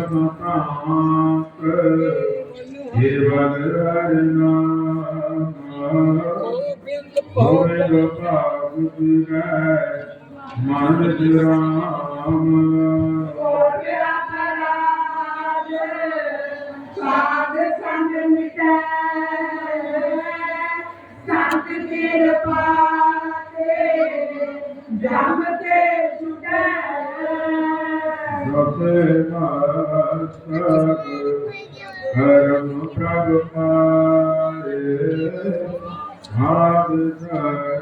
ਧਰਮ ਪ੍ਰਾਂਤ ਹਰਿ ਨਾਮ ਗੋਬਿੰਦ ਹੋਵੇ ਭਾਗ ਤੁਰੈ ਮਨ ਜਰਾਮ ਸਾਧ ਸੰਗ ਮਿਟੈ ਸੰਤ ਕਿਰਪਾ ਤੇ ਜਮ ਤੇ ਛੁਟੈ ਜਪੇ ਮਸਤਕ Thank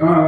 uh-huh.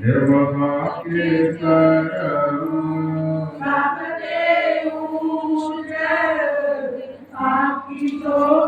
निर्मभाग्य आपकी तो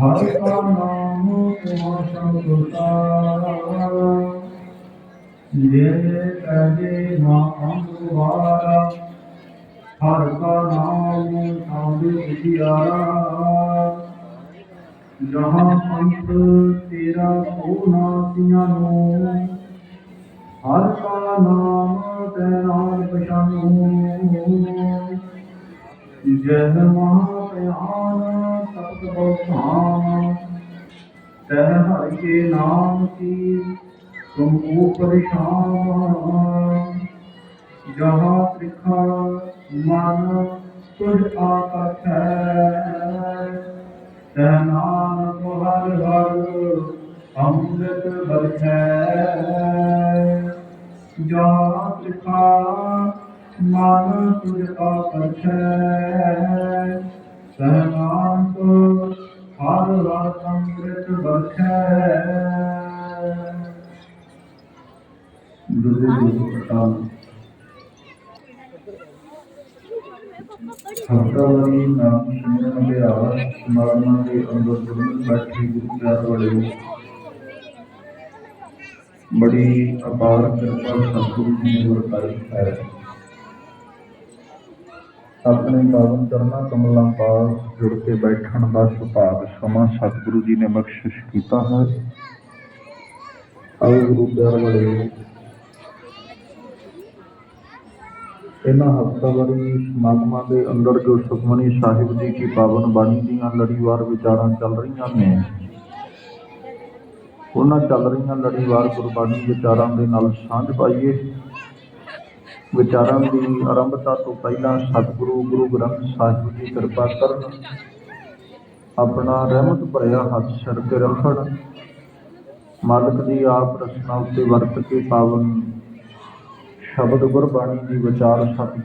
हर का नाम अमृत जियारा ਤਹ ਹਰਿ ਕੇ ਨਾਮ ਕੀ? ਤੁਮ ਕੋ ਪਰੇਸ਼ਾਨ ਜਹਾਂ ਤ੍ਰਿਖਾ ਮਨ ਤੁਝ ਆਕਤ ਹੈ। ਤਹ ਹਰ ਹਰ ਅੰਮ੍ਰਿਤ ਬਰਛੈ ਜਹਾਂ ਤ੍ਰਿਖਾ ਮਨ ਤੁਝ ਆਕਤ ਹੈ। ਤਹ ਹਰ ਹਰ ਅੰਮ੍ਰਿਤ ਹਫਤਾਵਾਰੀ ਨਾਮ ਸਿਮਰਨ ਅਭਿਆਸ ਸਮਾਗਮਾਂ ਦੇ ਅੰਦਰ ਜੁੜਨ ਬੈਠੇ ਗੁਰੂ ਪਿਆਰ ਵਾਲੇ। ਬੜੀ ਅਪਾਰ ਕਿਰਪਾ ਸਤਿਗੁਰੂ ਜੀ ਨੇ ਵਰਤਾਈ ਹੈ। ਆਪਣੇ ਪਾਵਨ ਚਰਨਾਂ ਕਮਲਾਂ ਪਾਸ ਜੁੜ ਕੇ ਬੈਠਣ ਦਾ ਸੁਭਾਗ ਸਮਾਂ ਸਤਿਗੁਰੂ ਜੀ ਨੇ ਬਖਸ਼ਿਸ਼ ਕੀਤਾ ਹੈ। ਆਓ ਗੁਰੂ ਪਿਆਰ ਵਾਲੇ। ਇਹਨਾਂ ਹਫ਼ਤਾਵਾਰੀ ਸਮਾਗਮਾਂ ਦੇ ਅੰਦਰ ਜੋ ਸੁਖਮਨੀ ਸਾਹਿਬ ਜੀ ਕੀ ਪਾਵਨ ਬਾਣੀ ਦੀਆਂ ਲੜੀਵਾਰ ਵਿਚਾਰਾਂ ਚੱਲ ਰਹੀਆਂ ਨੇ, ਉਹਨਾਂ ਚੱਲ ਰਹੀਆਂ ਲੜੀਵਾਰ ਗੁਰਬਾਣੀ ਵਿਚਾਰਾਂ ਦੇ ਨਾਲ ਸਾਂਝ ਪਾਈਏ। ਵਿਚਾਰਾਂ ਦੀ ਆਰੰਭਤਾ ਤੋਂ ਪਹਿਲਾਂ ਸਤਿਗੁਰੂ ਗੁਰੂ ਗ੍ਰੰਥ ਸਾਹਿਬ ਜੀ ਕਿਰਪਾ ਕਰਨ, ਆਪਣਾ ਰਹਿਮਤ ਭਰਿਆ ਹੱਥ ਸਿਰ ਤੇ ਰੱਖਣ, ਮਾਲਕ ਦੀ ਆਪ ਰਸਨਾ ਉੱਤੇ ਵਰਤ ਕੇ ਪਾਵਨ ਸ਼ਬਦ ਗੁਰਬਾਣੀ ਦੀ ਵਿਚਾਰ ਸਤਿਗੁਰੂ